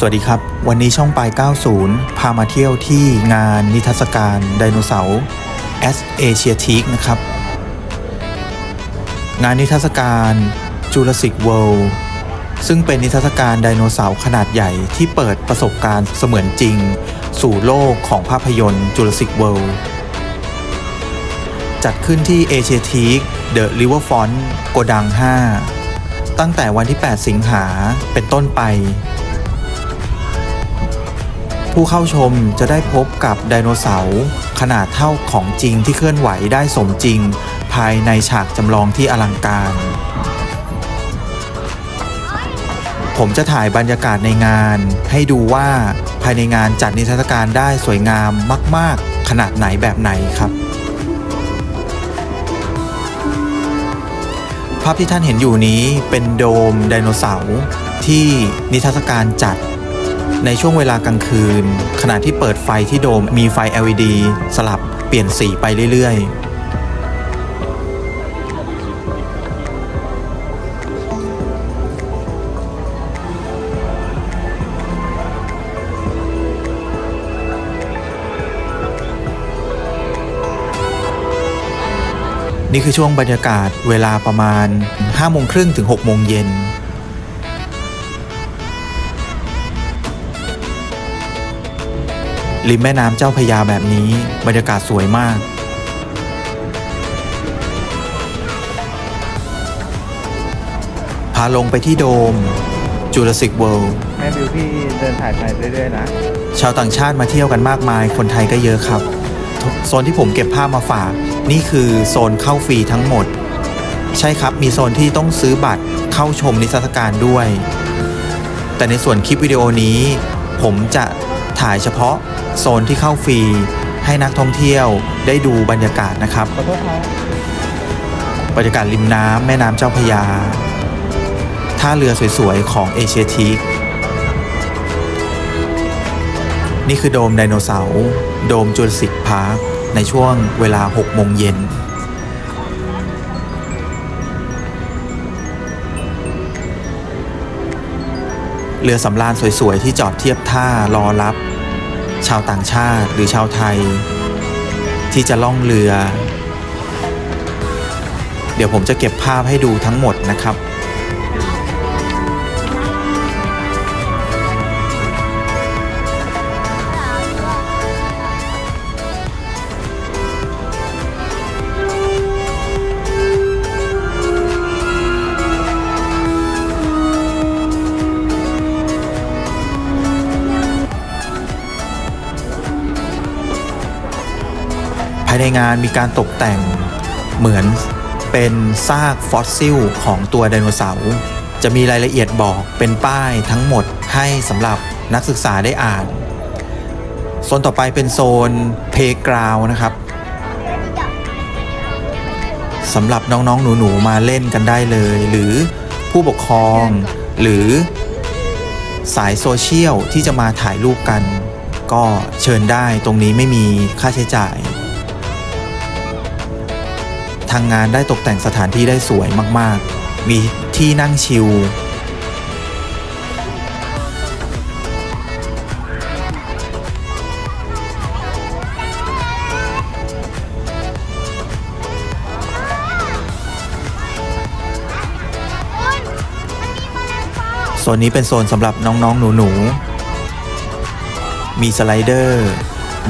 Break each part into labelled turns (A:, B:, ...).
A: สวัสดีครับ วันนี้ช่องปลาย 90 พามาเที่ยวที่งานนิทรรศการไดโนเสาร์ S Asiatic นะครับ งานนิทรรศการ Jurassic World ซึ่งเป็นนิทรรศการไดโนเสาร์ขนาดใหญ่ที่เปิดประสบการณ์เสมือนจริง สู่โลกของภาพยนตร์ Jurassic World จัดขึ้นที่ Asiatic The Riverfront โกดัง 5 ตั้งแต่วันที่ 8 สิงหาเป็นต้นไป ผู้เข้าชมจะได้พบกับไดโนเสาร์ขนาดเท่าของจริงที่เคลื่อนไหวได้สมจริง ภายในฉากจำลองที่อลังการ ผมจะถ่ายบรรยากาศในงาน ให้ดูว่าภายในงานจัดนิทรรศการได้สวยงามมาก ๆ ขนาดไหนแบบไหนครับภาพที่ท่านเห็นอยู่นี้เป็นโดมไดโนเสาร์ที่นิทรรศการจัด ในช่วงเวลากลางคืน ขณะที่เปิดไฟที่โดมมีไฟ LED สลับเปลี่ยนสีไปเรื่อยๆนี่คือช่วงบรรยากาศเวลาประมาณ5โมงครึ่งถึง6โมงเย็น ริมแม่น้ำเจ้าพระยาแบบนี้บรรยากาศสวยมาก พาลงไปที่โดม Jurassic World
B: แม่บิวพี่เดินถ่ายไปเรื่อยๆนะ
A: ชาวต่างชาติมาเที่ยวกันมากมาย คนไทยก็เยอะครับ โซนที่ผมเก็บภาพมาฝาก นี่คือโซนเข้าฟรีทั้งหมด ใช่ครับมีโซนที่ต้องซื้อบัตรเข้าชมนิทรรศการด้วย แต่ในส่วนคลิปวิดีโอนี้ ผมจะ ถ่ายเฉพาะโซนที่เข้าฟรี ให้นักท่องเที่ยวได้ดูบรรยากาศนะครับ
B: บ
A: รรยากาศริมน้ำแม่น้ำเจ้าพยา ท่าเรือสวยๆ ของเอเชียทีคนี่คือโดมไดโนเสาร์ โดมจูราสสิกพาร์ค ในช่วงเวลา 6 โมงเย็น เรือสำราญสวยๆ ที่จอดเทียบท่ารอรับ ชาวต่างชาติหรือชาวไทย ที่จะล่องเรือ เดี๋ยวผมจะเก็บภาพให้ดูทั้งหมดนะครับ ในงานมีการตกแต่งเหมือนเป็นซากฟอสซิลของตัวไดโนเสาร์จะมีรายละเอียดบอกเป็นป้ายทั้งหมดให้สำหรับนักศึกษาได้อ่าน โซนต่อไปเป็นโซนเพลกราวนะครับสำหรับน้องๆ หนู ๆ มาเล่นกันได้เลย หรือผู้ปกครอง หรือสายโซเชียลที่จะมาถ่ายรูปกัน ก็เชิญได้ตรงนี้ไม่มีค่าใช้จ่าย ทางงานได้ตกแต่งสถานที่ได้สวยมากๆ มีที่นั่งชิลโซนนี้เป็นโซนสำหรับน้องๆ หนูๆ มีสไลเดอร์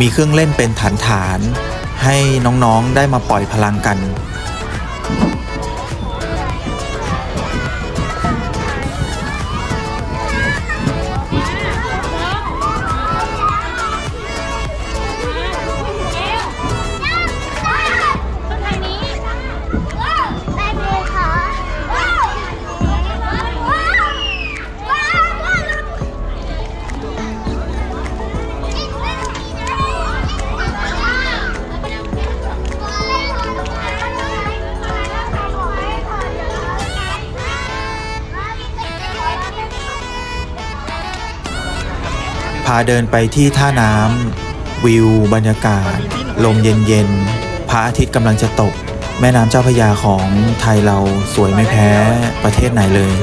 A: มีเครื่องเล่นเป็นฐานๆ ให้น้องๆได้มาปล่อยพลังกัน พาเดินไปที่ท่าน้ำวิว บรรยากาศ ลมเย็นๆพระอาทิตย์กำลังจะตก แม่น้ำเจ้าพระยาของไทยเราสวยไม่แพ้ประเทศไหนเลย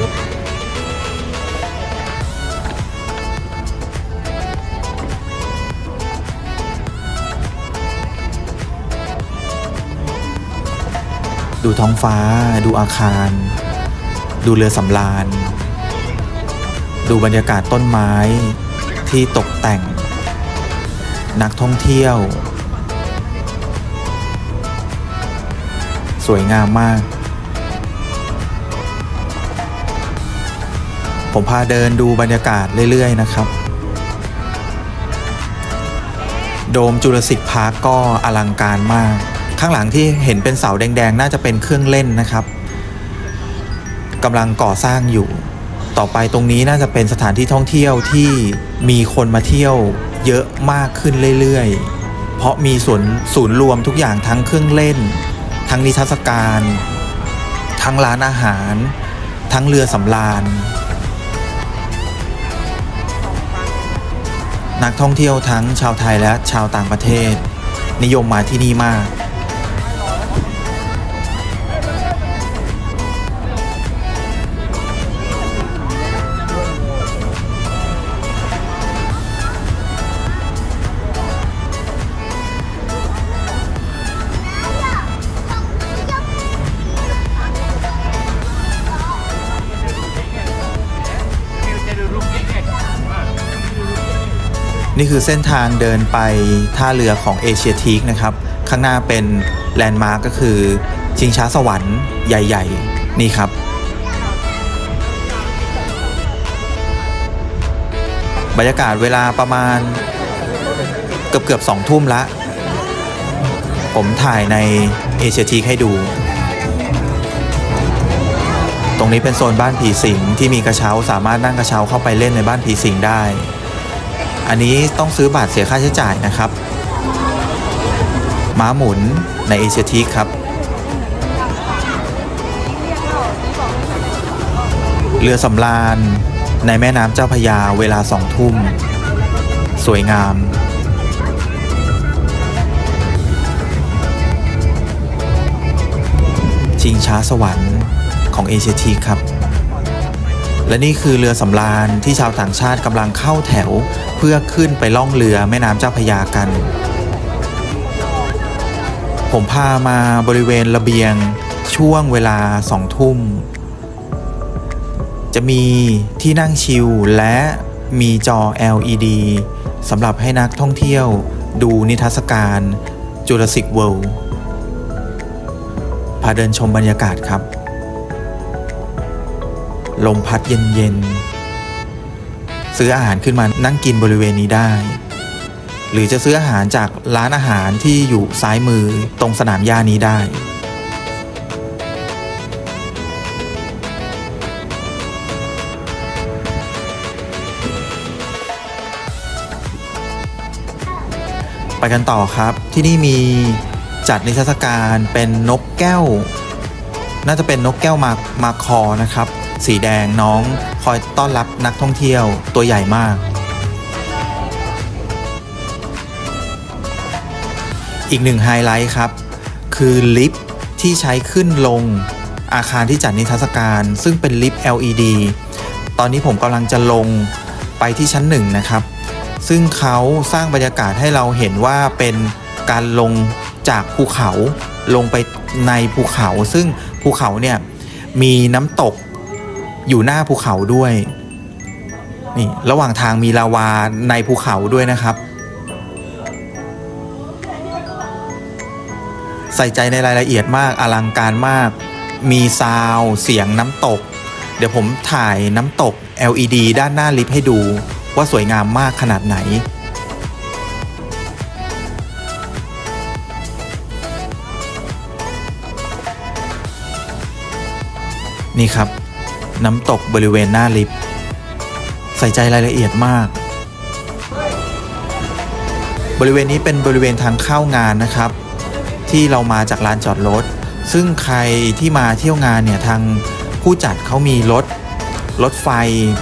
A: ดูท้องฟ้า ดูอาคาร ดูเรือสำราญ ดูบรรยากาศต้นไม้ ที่ตกแต่ง นักท่องเที่ยว สวยงามมาก ผมพาเดินดูบรรยากาศเรื่อย ๆ นะครับ โดมจุลศิษย์พาร์กก็อลังการมาก ข้างหลังที่เห็นเป็นเสาแดง ๆ น่าจะเป็นเครื่องเล่นนะครับกำลังก่อสร้างอยู่ ต่อไปตรงนี้น่าจะเป็นสถานที่ท่องเที่ยวที่มีคนมาเที่ยวเยอะมากขึ้นเรื่อยๆ เพราะมีส่วนศูนย์รวมทุกอย่างทั้งเครื่องเล่น ทั้งนิทรรศการ ทั้งร้านอาหาร ทั้งเรือสำราญ นักท่องเที่ยวทั้งชาวไทยและชาวต่างประเทศ นิยมมาที่นี่มาก นี่คือเส้นทางเดินไปท่าเรือของเอเชียทีกนะครับ ข้างหน้าเป็นแลนด์มาร์กก็คือ ชิงช้าสวรรค์ใหญ่ ๆ นี่ครับ บรรยากาศเวลาประมาณเกือบเกือบสองทุ่มละ ผมถ่ายในเอเชียทีกให้ดู ตรงนี้เป็นโซนบ้านผีสิงที่มีกระเช้าสามารถนั่งกระเช้าเข้าไปเล่นในบ้านผีสิงได้ อันนี้ต้องซื้อบัตรเสียค่าใช้จ่ายนะครับ ม้าหมุนในเอเชียทีครับ เรือสำราญในแม่น้ำเจ้าพยาเวลาสองทุ่ม สวยงามชิงช้าสวรรค์ของเอเชียทีครับ และนี่คือเรือสำราญที่ชาวต่างชาติกำลังเข้าแถว เพื่อขึ้นไปล่องเรือแม่น้ำเจ้าพยากัน ผมพามาบริเวณระเบียงช่วงเวลาสองทุ่ม จะมีที่นั่งชิลและมีจอ LED สำหรับให้นักท่องเที่ยวดูนิทรรศการ Jurassic World พาเดินชมบรรยากาศครับ ลมพัดเย็นๆ ซื้ออาหารขึ้นมานั่งกินบริเวณนี้ได้ หรือจะซื้ออาหารจากร้านอาหารที่อยู่ซ้ายมือตรงสนามหญ้านี้ได้ ไปกันต่อครับที่นี่มีจัดนิทรรศการเป็นนกแก้ว น่าจะเป็นนกแก้วมามาคอนะครับ สีแดงน้องคอยต้อนรับนักท่องเที่ยวตัวใหญ่มาก อีกหนึ่งไฮไลท์ครับ คือลิฟต์ที่ใช้ขึ้นลงอาคารที่จัดนิทรรศการ ซึ่งเป็นลิฟต์ LED ตอนนี้ผมกำลังจะลงไปที่ชั้นหนึ่งนะครับ ซึ่งเขาสร้างบรรยากาศให้เราเห็นว่าเป็นการลงจากภูเขาลงไปในภูเขา ซึ่งภูเขาเนี่ยมีน้ำตก อยู่หน้าภูเขาด้วยนี่ระหว่างทางมีลาวาในภูเขาด้วยนะครับ ใส่ใจในรายละเอียดมากอลังการมาก มีซาวเสียงน้ำตก เดี๋ยวผมถ่ายน้ำตก LED ด้านหน้าลิฟต์ให้ดูว่าสวยงามมากขนาดไหนนี่ครับ น้ำตกบริเวณหน้าลิฟต์ใส่ใจรายละเอียดมาก บริเวณนี้เป็นบริเวณทางเข้างานนะครับ ที่เรามาจากลานจอดรถ ซึ่งใครที่มาเที่ยวงานเนี่ยทางผู้จัดเขามีรถรถไฟ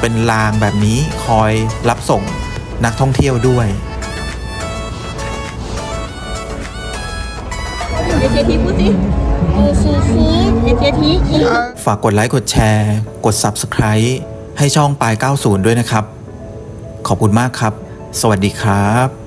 A: เป็นรางแบบนี้คอยรับส่งนักท่องเที่ยวด้วย
C: เอเจทีพูดสิ
A: ฝากกดไลค์กดแชร์ กด Subscribe ให้ช่องปลาย 90 ด้วยนะครับ ขอบคุณมากครับ สวัสดีครับ